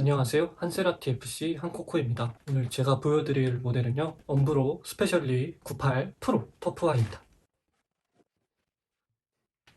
안녕하세요. 한세라티 FC 한코코입니다. 오늘 제가 보여드릴 모델은요. 엄브로 스페셜리 98 프로 터프화입니다.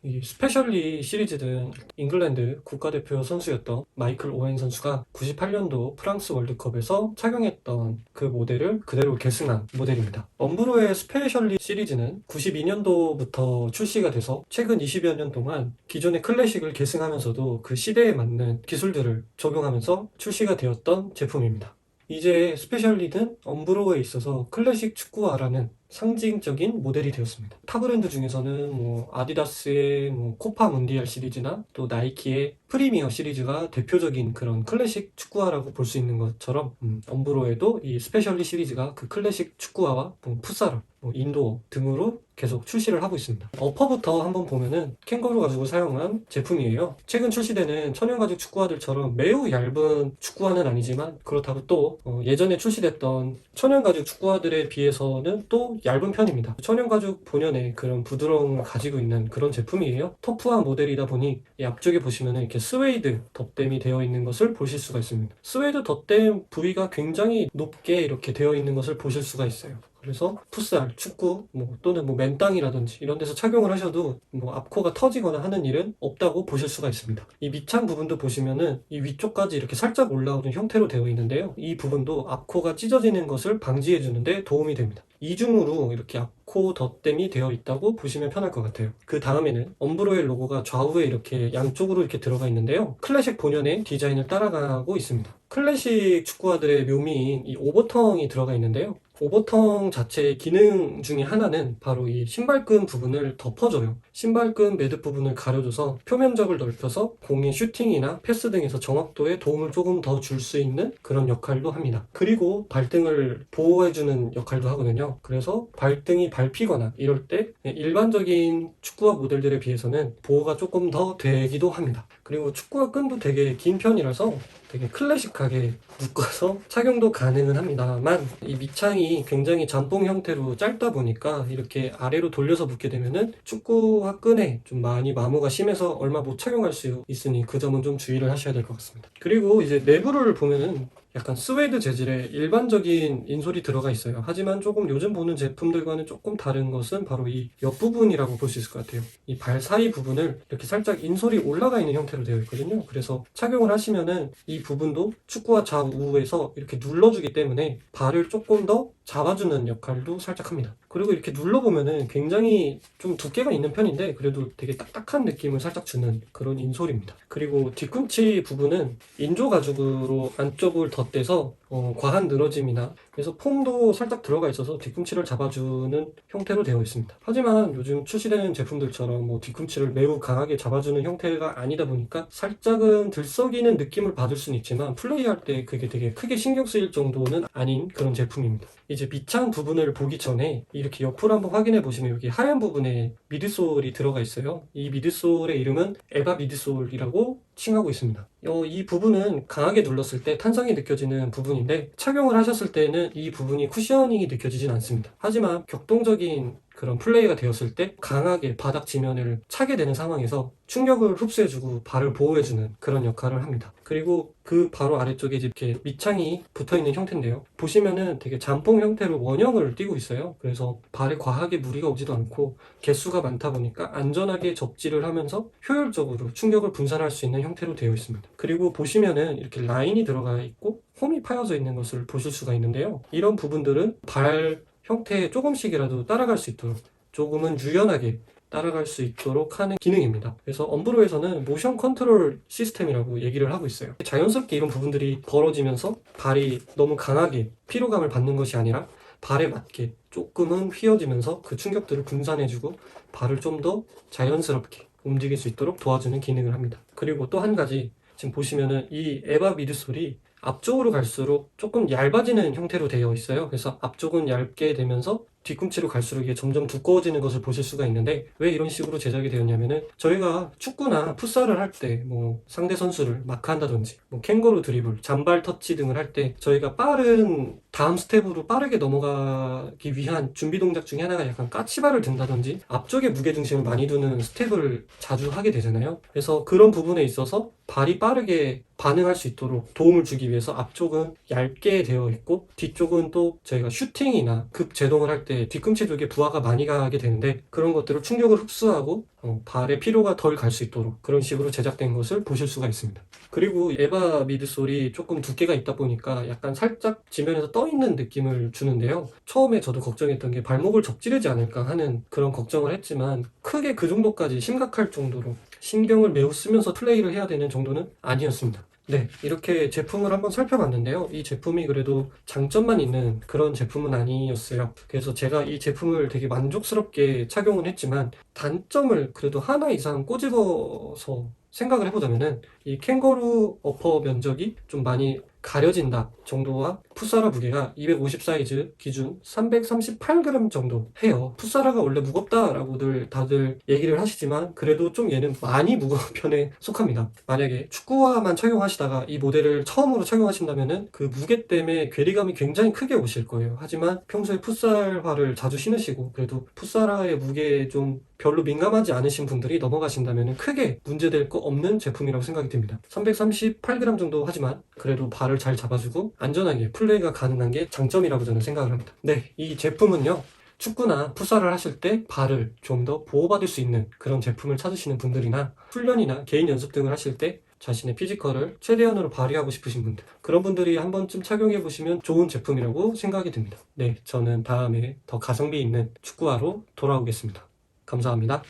이 스페셜리 시리즈는 잉글랜드 국가대표 선수였던 마이클 오웬 선수가 98년도 프랑스 월드컵에서 착용했던 그 모델을 그대로 계승한 모델입니다. 엄브로의 스페셜리 시리즈는 92년도부터 출시가 돼서 최근 20여 년 동안 기존의 클래식을 계승하면서도 그 시대에 맞는 기술들을 적용하면서 출시가 되었던 제품입니다. 이제 스페셜리는 엄브로에 있어서 클래식 축구화라는 상징적인 모델이 되었습니다. 타 브랜드 중에서는 뭐 아디다스의 뭐 코파 문디알 시리즈나 또 나이키의 프리미어 시리즈가 대표적인 그런 클래식 축구화라고 볼 수 있는 것처럼 음, 엄브로에도 이 스페셜리 시리즈가 그 클래식 축구화와 뭐 풋사람, 뭐 인도어 등으로 계속 출시를 하고 있습니다. 어퍼부터 한번 보면은 캥거루 가지고 사용한 제품이에요. 최근 출시되는 천연 가죽 축구화들처럼 매우 얇은 축구화는 아니지만 그렇다고 또 어, 예전에 출시됐던 천연 가죽 축구화들에 비해서는 또 얇은 편입니다. 천연 가죽 본연의 그런 부드러움을 가지고 있는 그런 제품이에요. 터프한 모델이다 보니 이 앞쪽에 보시면은 이렇게 스웨이드 덧댐이 되어 있는 것을 보실 수가 있습니다. 스웨이드 덧댐 부위가 굉장히 높게 이렇게 되어 있는 것을 보실 수가 있어요. 그래서 풋살, 축구, 뭐 또는 뭐 맨땅이라든지 이런 데서 착용을 하셔도 뭐 앞코가 터지거나 하는 일은 없다고 보실 수가 있습니다. 이 밑창 부분도 보시면은 이 위쪽까지 이렇게 살짝 올라오는 형태로 되어 있는데요. 이 부분도 앞코가 찢어지는 것을 방지해 주는데 도움이 됩니다. 이중으로 이렇게 앞코 덧댐이 되어 있다고 보시면 편할 것 같아요. 그 다음에는 엄브로의 로고가 좌우에 이렇게 양쪽으로 이렇게 들어가 있는데요. 클래식 본연의 디자인을 따라가고 있습니다. 클래식 축구화들의 묘미인 이 오버텅이 들어가 있는데요. 오버텅 자체의 기능 중에 하나는 바로 이 신발끈 부분을 덮어줘요. 신발끈 매듭 부분을 가려줘서 표면적을 넓혀서 공의 슈팅이나 패스 등에서 정확도에 도움을 조금 더 줄 수 있는 그런 역할도 합니다. 그리고 발등을 보호해주는 역할도 하거든요. 그래서 발등이 밟히거나 이럴 때 일반적인 축구화 모델들에 비해서는 보호가 조금 더 되기도 합니다. 그리고 축구화 끈도 되게 긴 편이라서 되게 클래식하게 묶어서 착용도 가능은 합니다만 이 밑창이 굉장히 잠뽕 형태로 짧다 보니까 이렇게 아래로 돌려서 묶게 되면은 축구 화 끈에 좀 많이 마모가 심해서 얼마 못 착용할 수 있으니 그 점은 좀 주의를 하셔야 될 것 같습니다. 그리고 이제 내부를 보면은 약간 스웨이드 재질의 일반적인 인솔이 들어가 있어요. 하지만 조금 요즘 보는 제품들과는 조금 다른 것은 바로 이 옆부분이라고 볼 수 있을 것 같아요. 이 발 사이 부분을 이렇게 살짝 인솔이 올라가 있는 형태로 되어 있거든요. 그래서 착용을 하시면은 이 부분도 축구와 좌우에서 이렇게 눌러주기 때문에 발을 조금 더 잡아주는 역할도 살짝 합니다. 그리고 이렇게 눌러보면은 굉장히 좀 두께가 있는 편인데 그래도 되게 딱딱한 느낌을 살짝 주는 그런 인솔입니다. 그리고 뒤꿈치 부분은 인조 가죽으로 안쪽을 덧대서 어, 과한 늘어짐이나 그래서 폼도 살짝 들어가 있어서 뒤꿈치를 잡아주는 형태로 되어 있습니다. 하지만 요즘 출시되는 제품들처럼 뭐 뒤꿈치를 매우 강하게 잡아주는 형태가 아니다 보니까 살짝은 들썩이는 느낌을 받을 수는 있지만 플레이할 때 그게 되게 크게 신경 쓰일 정도는 아닌 그런 제품입니다. 이제 밑창 부분을 보기 전에 이렇게 옆으로 한번 확인해 보시면 여기 하얀 부분에 미드솔이 들어가 있어요. 이 미드솔의 이름은 에바 미드솔이라고 칭하고 있습니다. 어, 이 부분은 강하게 눌렀을 때 탄성이 느껴지는 부분인데 착용을 하셨을 때는 이 부분이 쿠셔닝이 느껴지진 않습니다. 하지만 격동적인 그런 플레이가 되었을 때 강하게 바닥 지면을 차게 되는 상황에서 충격을 흡수해주고 발을 보호해주는 그런 역할을 합니다. 그리고 그 바로 아래쪽에 이렇게 밑창이 붙어 있는 형태인데요. 보시면은 되게 잠뽕 형태로 원형을 띄고 있어요. 그래서 발에 과하게 무리가 오지도 않고 개수가 많다 보니까 안전하게 접지를 하면서 효율적으로 충격을 분산할 수 있는 형태로 되어 있습니다. 그리고 보시면은 이렇게 라인이 들어가 있고 홈이 파여져 있는 것을 보실 수가 있는데요. 이런 부분들은 발 형태에 조금씩이라도 따라갈 수 있도록 조금은 유연하게 따라갈 수 있도록 하는 기능입니다. 그래서 엄브로에서는 모션 컨트롤 시스템이라고 얘기를 하고 있어요. 자연스럽게 이런 부분들이 벌어지면서 발이 너무 강하게 피로감을 받는 것이 아니라 발에 맞게 조금은 휘어지면서 그 충격들을 분산해주고 발을 좀 더 자연스럽게 움직일 수 있도록 도와주는 기능을 합니다. 그리고 또 한 가지 지금 보시면은 이 에바 미드솔이 앞쪽으로 갈수록 조금 얇아지는 형태로 되어 있어요. 그래서 앞쪽은 얇게 되면서 뒤꿈치로 갈수록 이게 점점 두꺼워지는 것을 보실 수가 있는데 왜 이런 식으로 제작이 되었냐면은 저희가 축구나 풋살을 할 때 뭐 상대 선수를 마크한다든지 뭐 캥거루 드리블, 잔발 터치 등을 할 때 저희가 빠른 다음 스텝으로 빠르게 넘어가기 위한 준비 동작 중에 하나가 약간 까치발을 든다든지 앞쪽에 무게 중심을 많이 두는 스텝을 자주 하게 되잖아요. 그래서 그런 부분에 있어서 발이 빠르게 반응할 수 있도록 도움을 주기 위해서 앞쪽은 얇게 되어 있고 뒤쪽은 또 저희가 슈팅이나 급 제동을 할때 뒤꿈치 쪽에 부하가 많이 가게 되는데 그런 것들을 충격을 흡수하고 어, 발의 피로가 덜 갈 수 있도록 그런 식으로 제작된 것을 보실 수가 있습니다. 그리고 에바 미드솔이 조금 두께가 있다 보니까 약간 살짝 지면에서 떠 있는 느낌을 주는데요. 처음에 저도 걱정했던 게 발목을 접지르지 않을까 하는 그런 걱정을 했지만 크게 그 정도까지 심각할 정도로 신경을 매우 쓰면서 플레이를 해야 되는 정도는 아니었습니다. 네, 이렇게 제품을 한번 살펴봤는데요. 이 제품이 그래도 장점만 있는 그런 제품은 아니었어요. 그래서 제가 이 제품을 되게 만족스럽게 착용은 했지만 단점을 그래도 하나 이상 꼬집어서 생각을 해보자면은 이 캥거루 어퍼 면적이 좀 많이 가려진다 정도와 풋사라 무게가 250 사이즈 기준 338g 정도 해요. 풋사라가 원래 무겁다라고들 다들 얘기를 하시지만 그래도 좀 얘는 많이 무거운 편에 속합니다. 만약에 축구화만 착용하시다가 이 모델을 처음으로 착용하신다면은 그 무게 때문에 괴리감이 굉장히 크게 오실 거예요. 하지만 평소에 풋살화를 자주 신으시고 그래도 풋사라의 무게에 좀 별로 민감하지 않으신 분들이 넘어가신다면 크게 문제될 거 없는 제품이라고 생각이 듭니다. 338g 정도 하지만 그래도 발을 잘 잡아주고 안전하게 플레이가 가능한 게 장점이라고 저는 생각을 합니다. 네, 이 제품은요. 축구나 풋살을 하실 때 발을 좀 더 보호받을 수 있는 그런 제품을 찾으시는 분들이나 훈련이나 개인 연습 등을 하실 때 자신의 피지컬을 최대한으로 발휘하고 싶으신 분들 그런 분들이 한 번쯤 착용해 보시면 좋은 제품이라고 생각이 듭니다. 네, 저는 다음에 더 가성비 있는 축구화로 돌아오겠습니다. 감사합니다.